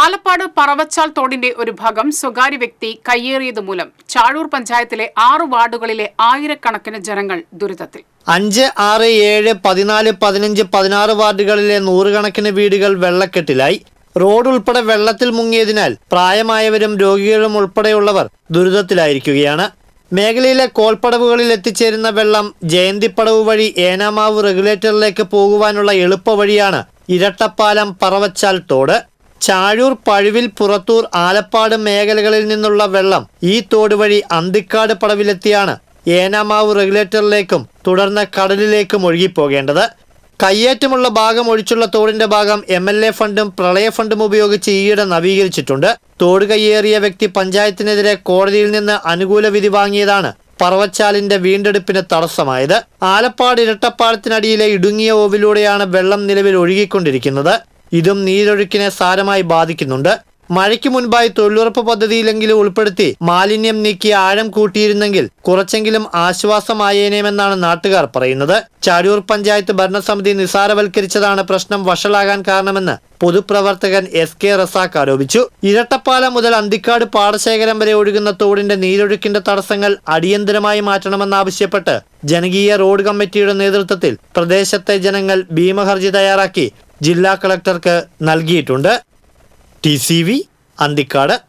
ആലപ്പാട് പറവച്ചാൽ തോടിന്റെ ഒരു ഭാഗം സ്വകാര്യ വ്യക്തി കയ്യേറിയത് മൂലം ചാഴൂർ പഞ്ചായത്തിലെ ആറ് വാർഡുകളിലെ ആയിരക്കണക്കിന് ജനങ്ങൾ ദുരിതത്തിൽ. അഞ്ച് ആറ് ഏഴ് പതിനാല് പതിനഞ്ച് പതിനാറ് വാർഡുകളിലെ നൂറുകണക്കിന് വീടുകൾ വെള്ളക്കെട്ടിലായി. റോഡ് ഉൾപ്പെടെ വെള്ളത്തിൽ മുങ്ങിയതിനാൽ പ്രായമായവരും രോഗികളും ഉൾപ്പെടെയുള്ളവർ ദുരിതത്തിലായിരിക്കുകയാണ്. മേഖലയിലെ കോൾപ്പടവുകളിൽ എത്തിച്ചേരുന്ന വെള്ളം ജയന്തിപ്പടവ് വഴി ഏനാമാവ് റെഗുലേറ്ററിലേക്ക് പോകുവാനുള്ള എളുപ്പവഴിയാണ് ഇരട്ടപ്പാലം പറവച്ചാൽ തോട്. ചാഴൂർ പഴുവിൽ പുറത്തൂർ ആലപ്പാട് മേഖലകളിൽ നിന്നുള്ള വെള്ളം ഈ തോട് വഴി അന്തിക്കാട് പടവിലെത്തിയാണ് ഏനാമാവ് റെഗുലേറ്ററിലേക്കും തുടർന്ന് കടലിലേക്കും ഒഴുകിപ്പോകേണ്ടത്. കയ്യേറ്റമുള്ള ഭാഗം ഒഴിച്ചുള്ള തോടിന്റെ ഭാഗം എം എൽ എ ഫണ്ടും പ്രളയ ഫണ്ടും ഉപയോഗിച്ച് ഈയിടെ നവീകരിച്ചിട്ടുണ്ട്. തോട് കയ്യേറിയ വ്യക്തി പഞ്ചായത്തിനെതിരെ കോടതിയിൽ നിന്ന് അനുകൂല വിധി വാങ്ങിയതാണ് പറവച്ചാലിന്റെ വീണ്ടെടുപ്പിന് തടസ്സമായത്. ആലപ്പാട് ഇരട്ടപ്പാലത്തിനടിയിലെ ഇടുങ്ങിയ ഓവിലൂടെയാണ് വെള്ളം നിലവിൽ ഒഴുകിക്കൊണ്ടിരിക്കുന്നത്. ഇതും നീരൊഴുക്കിനെ സാരമായി ബാധിക്കുന്നുണ്ട്. മഴയ്ക്ക് മുൻപായി തൊഴിലുറപ്പ് പദ്ധതിയിലെങ്കിലും ഉൾപ്പെടുത്തി മാലിന്യം നീക്കി ആഴം കൂട്ടിയിരുന്നെങ്കിൽ കുറച്ചെങ്കിലും ആശ്വാസമായേനേമെന്നാണ് നാട്ടുകാർ പറയുന്നത്. ചാഴൂർ പഞ്ചായത്ത് ഭരണസമിതി നിസാരവൽക്കരിച്ചതാണ് പ്രശ്നം വഷളാകാൻ കാരണമെന്ന് പൊതുപ്രവർത്തകൻ എസ് കെ റസാഖ് ആരോപിച്ചു. ഇരട്ടപ്പാലം മുതൽ അന്തിക്കാട് പാടശേഖരം വരെ ഒഴുകുന്ന തോടിന്റെ നീരൊഴുക്കിന്റെ തടസ്സങ്ങൾ അടിയന്തരമായി മാറ്റണമെന്നാവശ്യപ്പെട്ട് ജനകീയ റോഡ് കമ്മിറ്റിയുടെ നേതൃത്വത്തിൽ പ്രദേശത്തെ ജനങ്ങൾ ഭീമഹർജി തയ്യാറാക്കി. ജില്ലാ കളക്ടർക്ക് നൽകിയിട്ടുണ്ട്. T C V Anthikad.